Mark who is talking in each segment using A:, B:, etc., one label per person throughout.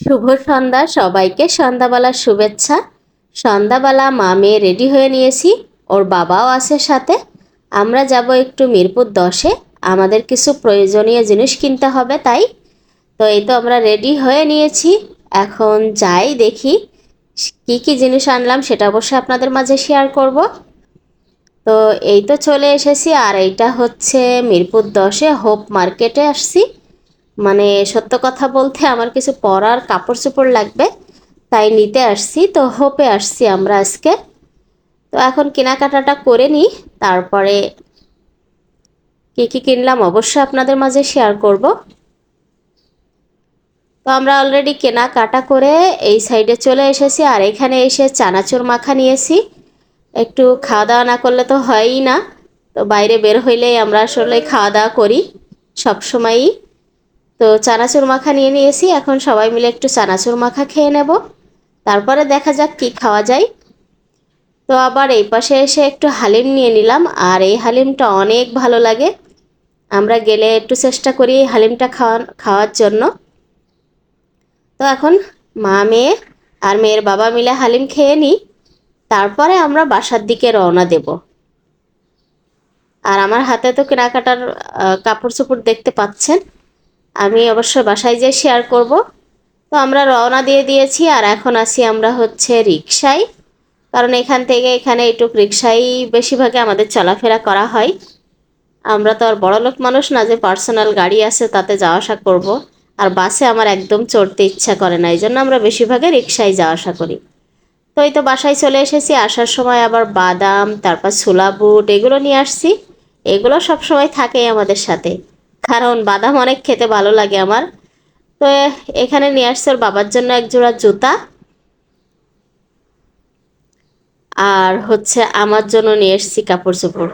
A: শুভ সন্ধ্যা, সবাইকে সন্ধ্যাবেলার শুভেচ্ছা। সন্ধ্যাবেলা মা মেয়ে রেডি হয়ে নিয়েছি, ওর বাবাও আছে সাথে। আমরা যাব একটু মিরপুর দশে, আমাদের কিছু প্রয়োজনীয় জিনিস কিনতে হবে তাই। তো এই তো আমরা রেডি হয়ে নিয়েছি, এখন যাই দেখি কি কি জিনিস আনলাম সেটা অবশ্যই আপনাদের মাঝে শেয়ার করব। তো এই তো চলে এসেছি, আর এইটা হচ্ছে মিরপুর দশে হোপ মার্কেটে আসছি। মানে সত্য কথা বলতে আমার কিছু পরার কাপড় চোপড় লাগবে, তাই নিতে আসছি। তো হোপে আসছি আমরা আজকে। তো এখন কেনাকাটাটা করে নিই, তারপরে কী কী কিনলাম অবশ্যই আপনাদের মাঝে শেয়ার করব। তো আমরা অলরেডি কেনাকাটা করে এই সাইডে চলে এসেছি, আর এখানে এসে চানাচুর মাখা নিয়েছি। একটু খাওয়া দাওয়া না করলে তো হয়ই না। তো বাইরে বের হইলেই আমরা আসলে খাওয়া দাওয়া করি, সবসময়ই। তো চানাচুর মাখা নিয়ে নিয়েছি, এখন সবাই মিলে একটু চানাচুর মাখা খেয়ে নেব। তারপরে দেখা যাক কি খাওয়া যায়। তো আবার এই পাশে এসে একটু হালিম নিয়ে নিলাম, আর এই হালিমটা অনেক ভালো লাগে। আমরা গেলে একটু চেষ্টা করি এই হালিমটা খাওয়া খাওয়ার জন্য। তো এখন মা, মেয়ে আর মেয়ের বাবা মিলে হালিম খেয়ে নিই। তারপরে আমরা বাসার দিকে রওনা দেব। আর আমার হাতে তো কেনাকাটার কাপড় চোপড় দেখতে পাচ্ছেন। আমি অবশ্য বাসায় যেয়ে শেয়ার করব। তো আমরা রওনা দিয়ে দিয়েছি আর এখন আসি আমরা হচ্ছে রিক্সায় কারণ এখান থেকে এখানে এইটুক রিক্সাই বেশিরভাগে আমাদের চলাফেরা করা হয়। আমরা তো আর বড়লোক মানুষ না যে পার্সোনাল গাড়ি আছে তাতে যাওয়া আসা করব। আর বাসে আমার একদম চড়তে ইচ্ছা করে না এই জন্য আমরা বেশিরভাগে রিক্সায় যাওয়া আসা করি। তো এই তো বাসায় চলে এসেছি, আসার সময় আবার বাদাম, তারপর ছোলা বুট এগুলো নিয়ে আসছি। এগুলো সব সময় থাকে আমাদের সাথে। কারণ বাদাম অনেক খেতে ভালো লাগে আমার। তো এখানে নিয়ে আসছে ওর বাবার জন্য এক জোড়া জুতা। আর হচ্ছে আমার জন্য নিয়ে এসছি কাপড় চোপড়।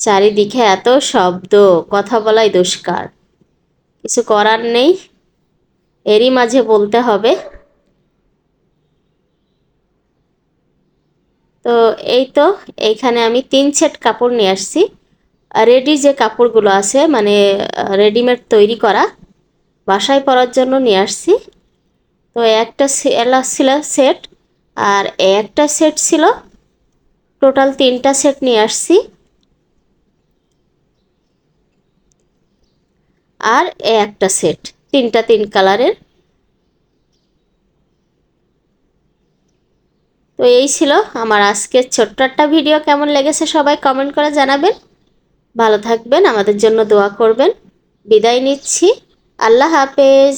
A: চারিদিকে এত শব্দ, কথা বলাই দুষ্কার। কিছু করার নেই। এরই মাঝে বলতে হবে। তো এই তো, এইখানে আমি তিন সেট কাপড় নিয়ে আসছি। রেডি যে কাপড়গুলো আছে মানে রেডিমেড তৈরি করা, বাসায় পরার জন্য নিয়ে আসছি। তো একটা ছিল সেট, আর একটা সেট ছিল টোটাল তিনটা সেট নিয়ে আসছি। আর একটা সেট, তিনটা তিন কালারের তো এই ছিল আমার আজকের ছোট্ট একটা ভিডিও। কেমন লেগেছে সবাই কমেন্ট করে জানাবেন। ভালো থাকবেন, আমাদের জন্য দোয়া করবেন। বিদায় নিচ্ছি। আল্লাহ হাফেজ।